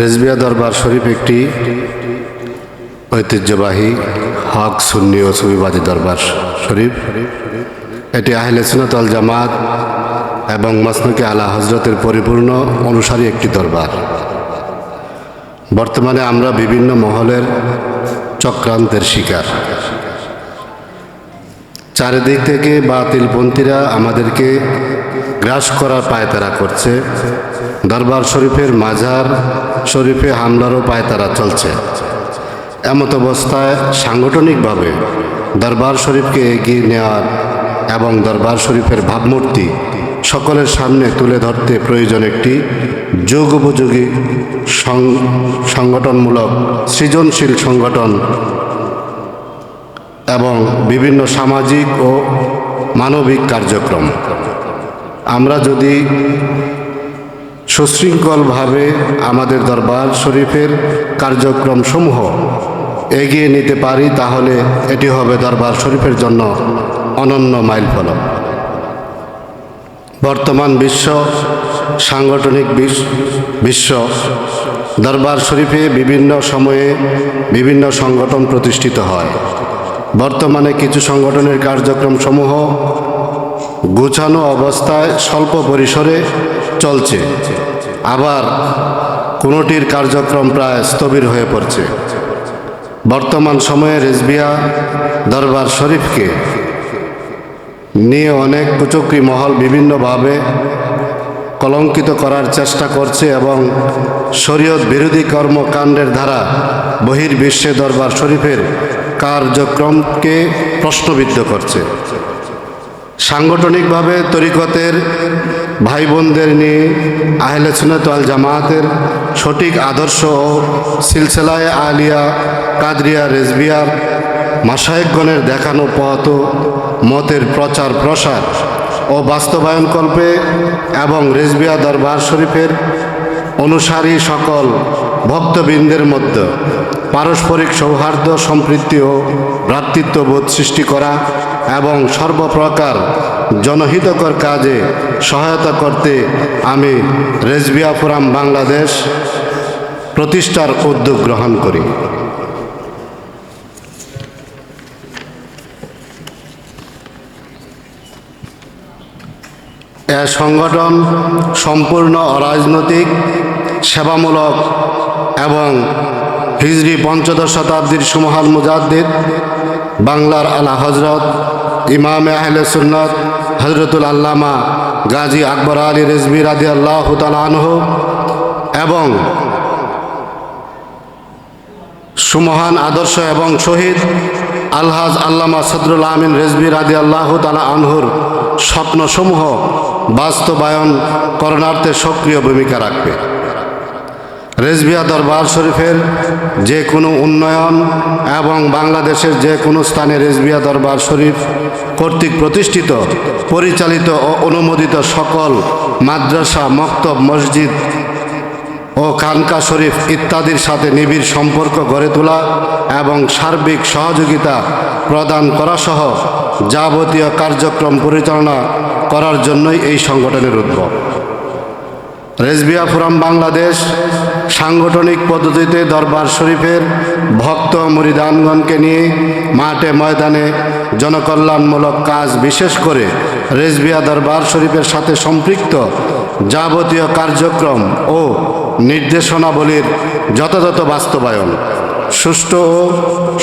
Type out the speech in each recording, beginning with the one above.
রেজবিয়া দরবার শরীফ একটি ঐতিহ্যবাহী হক, সুন্নি ও সুবিবাদী দরবার শরীফ। এটি আহলে সুনত আল জামাত এবং মসনকে আলা হজরতের পরিপূর্ণ অনুসারী একটি দরবার। বর্তমানে আমরা বিভিন্ন মহলের চক্রান্তের শিকার। চারিদিক থেকে বাতিলপন্থীরা আমাদেরকে গ্রাস করার পায়তারা করছে। দরবার শরীফের মাজার শরীফে হামলারও পায়তারা চলছে। এমত অবস্থায় সাংগঠনিকভাবে দরবার শরীফকে এগিয়ে নেওয়ার এবং দরবার শরীফের ভাবমূর্তি সকলের সামনে তুলে ধরতে প্রয়োজন একটি যোগ উপযোগী সংগঠনমূলক সৃজনশীল সংগঠন এবং বিভিন্ন সামাজিক ও মানবিক কার্যক্রম। আমরা যদি সুশৃঙ্খলভাবে আমাদের দরবার শরীফের কার্যক্রম সমূহ এগিয়ে নিতে পারি, তাহলে এটি হবে দরবার শরীফের জন্য অনন্য মাইল ফলক বর্তমান বিশ্ব, সাংগঠনিক বিশ- বিশ্ব দরবার শরীফে বিভিন্ন সময়ে বিভিন্ন সংগঠন প্রতিষ্ঠিত হয়। বর্তমানে কিছু সংগঠনের কার্যক্রম সমূহ গুছানো অবস্থায় স্বল্প পরিসরে চলছে। আবার কোনোটির কার্যক্রম প্রায় স্থবির হয়ে পড়ছে। বর্তমান সময়ে রেজবিয়া দরবার শরীফকে নিয়ে অনেক কুচক্রী মহল বিভিন্নভাবে কলঙ্কিত করার চেষ্টা করছে এবং শরীয়ত বিরোধী কর্মকাণ্ডের দ্বারা বহির্বিশ্বে দরবার শরীফের কার্যক্রমকে প্রশ্নবিদ্ধ করছে। সাংগঠনিকভাবে তরিকতের ভাই বোনদের নিয়ে আহলে সুনত জামায়াতের সঠিক আদর্শ ও সিলসিলায় আলিয়া, কাদরিয়া রেজবিয়ার মাসায়েকগণের দেখানো পথ মতের প্রচার প্রসার ও বাস্তবায়ন কল্পে এবং রেজবিয়া দরবার শরীফের অনুসারী সকল ভক্তবৃন্দের মধ্যে পারস্পরিক সৌহার্দ্য সম্পৃক্তি ও ভ্রাতৃত্ববোধ সৃষ্টি করা এবং সর্বপ্রকার জনহিতকর কাজে সহায়তা করতে আমি রেজবিয়া ফোরাম বাংলাদেশ প্রতিষ্ঠার উদ্যোগ গ্রহণ করি। এ সংগঠন সম্পূর্ণ অরাজনৈতিক, সেবামূলক এবং হিজরি পঞ্চদশ শতাব্দীর সুমহাল মুজাদ্দিদ, বাংলার আলা হজরত ইমাম আহলে সুন্নত হজরতুল আল্লামা গাজী আকবর আলী রেজবি রাদি আল্লাহ আনহ এবং সুমহান আদর্শ এবং শহীদ আলহাজ আল্লামা সদরুল আমিন রেজবি রাদি আল্লাহ তালা আনহুর স্বপ্নসমূহ বাস্তবায়ন করণার্থে সক্রিয় ভূমিকা রাখবে। রেজবিয়া দরবার শরীফের যে কোনো উন্নয়ন এবং বাংলাদেশের যে কোনো স্থানে রেজবিয়া দরবার শরীফ কর্তৃক প্রতিষ্ঠিত, পরিচালিত ও অনুমোদিত সকল মাদ্রাসা, মক্তব, মসজিদ ও খানকা শরীফ ইত্যাদির সাথে নিবিড় সম্পর্ক গড়ে তোলা এবং সার্বিক সহযোগিতা প্রদান করা সহ যাবতীয় কার্যক্রম পরিচালনা করার জন্যই এই সংগঠনের উদ্ভব। রেজবিয়া ফোরাম বাংলাদেশ সাংগঠনিক পদ্ধতিতে দরবার শরীফের ভক্ত মুরিদানগণকে নিয়ে মাঠে ময়দানে জনকল্যাণমূলক কাজ বিশেষ করে রেজবিয়া দরবার শরীফের সাথে সম্পৃক্ত যাবতীয় কার্যক্রম ও নির্দেশনাবলীর যথাযথ বাস্তবায়ন সুষ্ঠু ও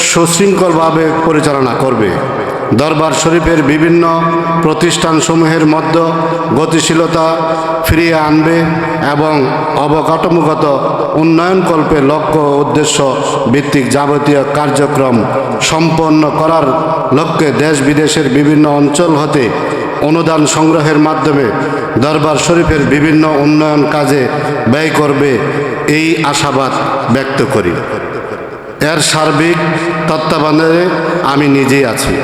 সুশৃঙ্খলভাবে পরিচালনা করবে। দরবার শরীফের বিভিন্ন প্রতিষ্ঠানসমূহের মধ্যে গতিশীলতা ফিরিয়ে আনবে এবং অবকাঠামোগত উন্নয়নকল্পে লক্ষ্য উদ্দেশ্য ভিত্তিক যাবতীয় কার্যক্রম সম্পন্ন করার লক্ষ্যে দেশ বিদেশের বিভিন্ন অঞ্চল হতে অনুদান সংগ্রহের মাধ্যমে দরবার শরীফের বিভিন্ন উন্নয়ন কাজে ব্যয় করবে এই আশাবাদ ব্যক্ত করি। এর সার্বিক তত্ত্বাবধানে আমি নিজেই আছি।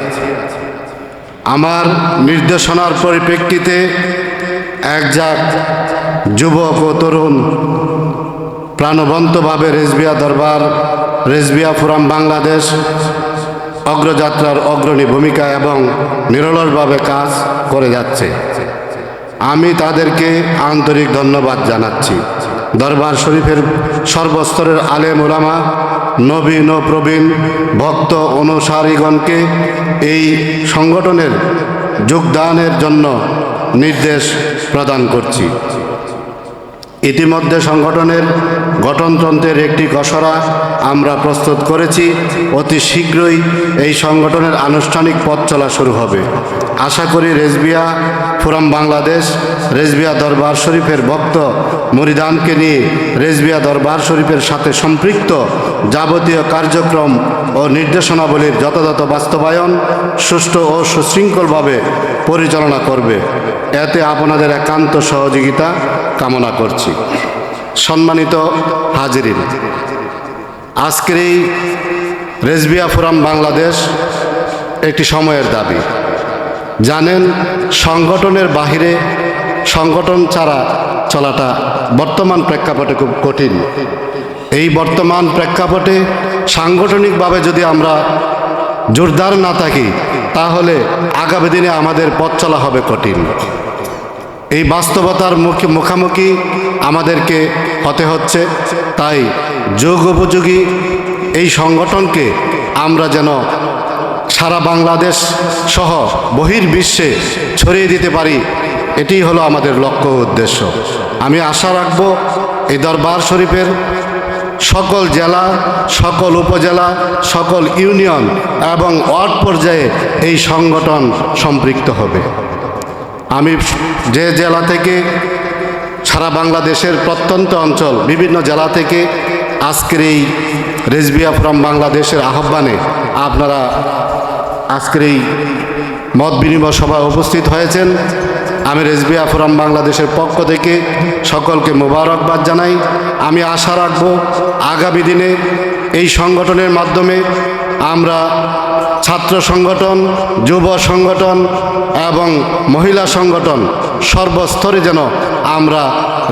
আমার নির্দেশনার পরিপ্রেক্ষিতে একজাক যুবক ও তরুণ প্রাণবন্তভাবে রেজবিয়া দরবার, রেজবিয়া ফোরাম বাংলাদেশ অগ্রযাত্রার অগ্রণী ভূমিকা এবং নিরলসভাবে কাজ করে যাচ্ছে। আমি তাদেরকে আন্তরিক ধন্যবাদ জানাচ্ছি। দরবার শরীফের সর্বস্তরের আলেম ওলামা নবীন ও প্রবীণ ভক্ত অনুসারীগণকে এই সংগঠনের যোগদানের জন্য নির্দেশ প্রদান করছি। ইতিমধ্যে সংগঠনের গঠনতন্ত্রের একটি খসড়া আমরা প্রস্তুত করেছি। অতি শীঘ্রই এই সংগঠনের আনুষ্ঠানিক পথ চলা শুরু হবে। আশা করি রেজবিয়া ফোরাম বাংলাদেশ, রেজবিয়া দরবার শরীফের ভক্ত মরিদানকে নিয়ে রেজবিয়া দরবার শরীফের সাথে সম্পৃক্ত যাবতীয় কার্যক্রম ও নির্দেশনাবলীর যথাযথ বাস্তবায়ন সুষ্ঠু ও সুশৃঙ্খলভাবে পরিচালনা করবে। এতে আপনাদের একান্ত সহযোগিতা কামনা করছি। সম্মানিত হাজিরিন, আজকের এই রেজবিয়া ফোরাম বাংলাদেশ একটি সময়ের দাবি। জানেন, সংগঠনের বাহিরে সংগঠন ছাড়া চলাটা বর্তমান প্রেক্ষাপটে খুব কঠিন। এই বর্তমান প্রেক্ষাপটে সাংগঠনিকভাবে যদি আমরা জোরদার না থাকি, তাহলে আগামী দিনে আমাদের পথ চলা হবে কঠিন। এই বাস্তবতার মুখে মুখামুখি আমাদেরকে হতে হচ্ছে। তাই যোগ উপযোগী এই সংগঠনকে আমরা যেন সারা বাংলাদেশ সহ বহির্বিশ্বে ছড়িয়ে দিতে পারি এটি হলো আমাদের লক্ষ্য উদ্দেশ্য। আমি আশা রাখব এই দরবার শরীফের সকল জেলা, সকল উপজেলা, সকল ইউনিয়ন এবং ওয়ার্ড পর্যায়ে এই সংগঠন সম্পৃক্ত হবে। আমি যে জেলা থেকে সারা বাংলাদেশের প্রত্যন্ত অঞ্চল, বিভিন্ন জেলা থেকে আজকের এই রেজবিয়া ফ্রম বাংলাদেশের আহ্বানে আপনারা আজকের এই মত বিনিময় সভায় উপস্থিত হয়েছেন। আমি রেজবিয়া ফোরাম বাংলাদেশের পক্ষ থেকে সকলকে মোবারকবাদ জানাই। আমি আশা রাখব আগামী দিনে এই সংগঠনের মাধ্যমে আমরা ছাত্র সংগঠন, যুব সংগঠন এবং মহিলা সংগঠন সর্বস্তরে যেন আমরা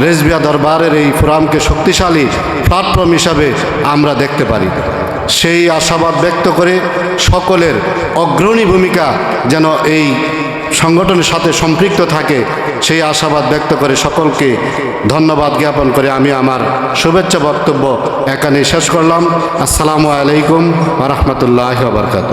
রেজবিয়া দরবারের এই ফোরামকে শক্তিশালী প্ল্যাটফর্ম হিসাবে আমরা দেখতে পারি। সেই আশাবাদ ব্যক্ত করে সকলের অগ্রণী ভূমিকা যেন এই সংগঠনের সাথে সম্পৃক্ত থাকে, সেই আশাবাদ ব্যক্ত করে সকলকে ধন্যবাদ জ্ঞাপন করে আমি আমার শুভেচ্ছা বক্তব্য এখানে শেষ করলাম। আসসালামু আলাইকুম রহমতুল্লাহ বারকাত